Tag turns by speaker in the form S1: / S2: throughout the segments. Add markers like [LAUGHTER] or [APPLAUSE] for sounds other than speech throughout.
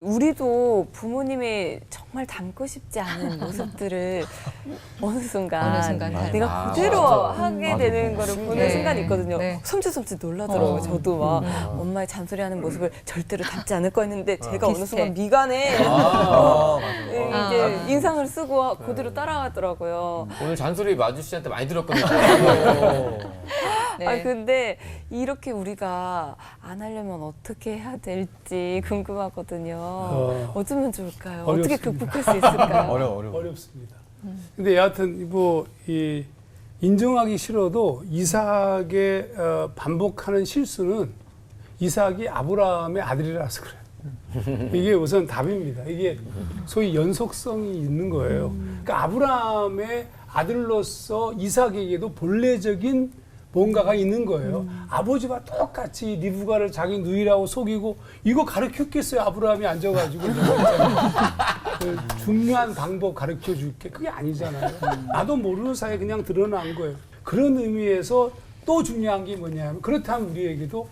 S1: 우리도 부모님이 정말 닮고 싶지 않은 [LAUGHS] 모습들을 어느 순간,
S2: 어느 순간.
S1: 내가
S3: 아,
S1: 그대로
S3: 맞아.
S1: 하게
S3: 맞아.
S1: 되는 거를 보는
S2: 네.
S1: 순간이 있거든요.
S2: 네.
S1: 섬찟섬찟 놀라더라고요.
S2: 어.
S1: 저도 막 엄마의 잔소리하는 모습을 절대로 닮지 않을 거였는데 제가 어느
S2: 비슷해.
S1: 순간 미간에
S3: 아, [LAUGHS]
S1: 네,
S2: 아.
S1: 이제 인상을 쓰고 그대로 따라가더라고요.
S3: 오늘 잔소리 마주 씨한테 많이 들었거든요. [LAUGHS] [LAUGHS]
S2: 네.
S1: 아 근데 이렇게 우리가 안 하려면 어떻게 해야 될지 궁금하거든요.
S4: 어.
S1: 어. 쩌면 좋을까요? 어떻게
S4: 어렵습니다.
S1: 극복할 수 있을까요? [LAUGHS]
S3: 어려 어려.
S4: 어렵습니다. 근데 여하튼 뭐이 인정하기 싫어도 이삭의 어, 반복하는 실수는 이삭이 아브라함의 아들이라서 그래요. 이게 우선 답입니다. 이게 소위 연속성이 있는 거예요. 그러니까 아브라함의 아들로서 이삭에게도 본래적인 뭔가가 있는 거예요. 아버지와 똑같이 리브가를 자기 누이라고 속이고 이거 가르쳤겠어요. 아브라함이 앉아가지고 그 중요한 방법 가르쳐 줄게. 그게 아니잖아요. 나도 모르는 사이에 그냥 드러난 거예요. 그런 의미에서 또 중요한 게 뭐냐면 그렇다면 우리에게도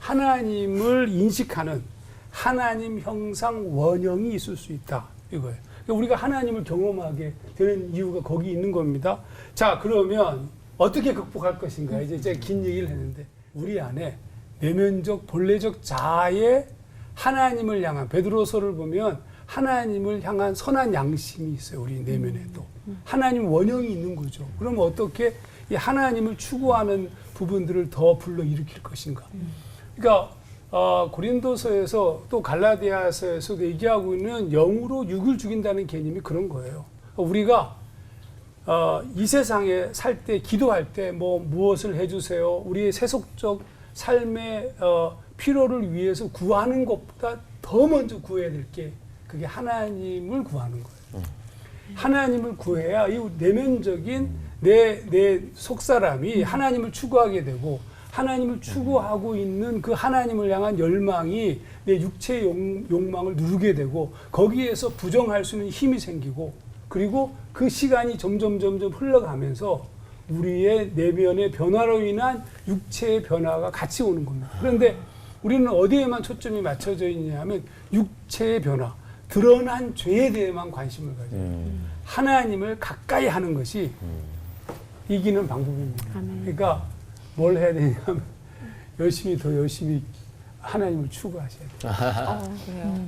S4: 하나님을 인식하는 하나님 형상 원형이 있을 수 있다. 이거예요. 그러니까 우리가 하나님을 경험하게 되는 이유가 거기 있는 겁니다. 자, 그러면 어떻게 극복할 것인가? 이제 제가 긴 얘기를 했는데 우리 안에 내면적 본래적 자아의 하나님을 향한 베드로서를 보면 하나님을 향한 선한 양심이 있어요. 우리 내면에도 하나님 원형이 있는 거죠. 그럼 어떻게 이 하나님을 추구하는 부분들을 더 불러 일으킬 것인가? 그러니까 어, 고린도서에서 또 갈라디아서에서도 얘기하고 있는 영으로 육을 죽인다는 개념이 그런 거예요. 우리가 어, 이 세상에 살 때 기도할 때 뭐 무엇을 해주세요. 우리의 세속적 삶의 어, 필요를 위해서 구하는 것보다 더 먼저 구해야 될 게 그게 하나님을 구하는 거예요. 하나님을 구해야 이 내면적인 내 내 속 사람이 하나님을 추구하게 되고 하나님을 추구하고 있는 그 하나님을 향한 열망이 내 육체의 욕, 욕망을 누르게 되고 거기에서 부정할 수 있는 힘이 생기고 그리고 그 시간이 점점 점점 흘러가면서 우리의 내면의 변화로 인한 육체의 변화가 같이 오는 겁니다. 그런데 우리는 어디에만 초점이 맞춰져 있냐면 육체의 변화, 드러난 죄에 대해만 관심을 가져요.
S3: 음.
S4: 하나님을 가까이 하는 것이 이기는 방법입니다. 그러니까 뭘 해야 되냐면 열심히 더 열심히 하나님을 추구하셔야 돼요.
S1: 어, 그래요.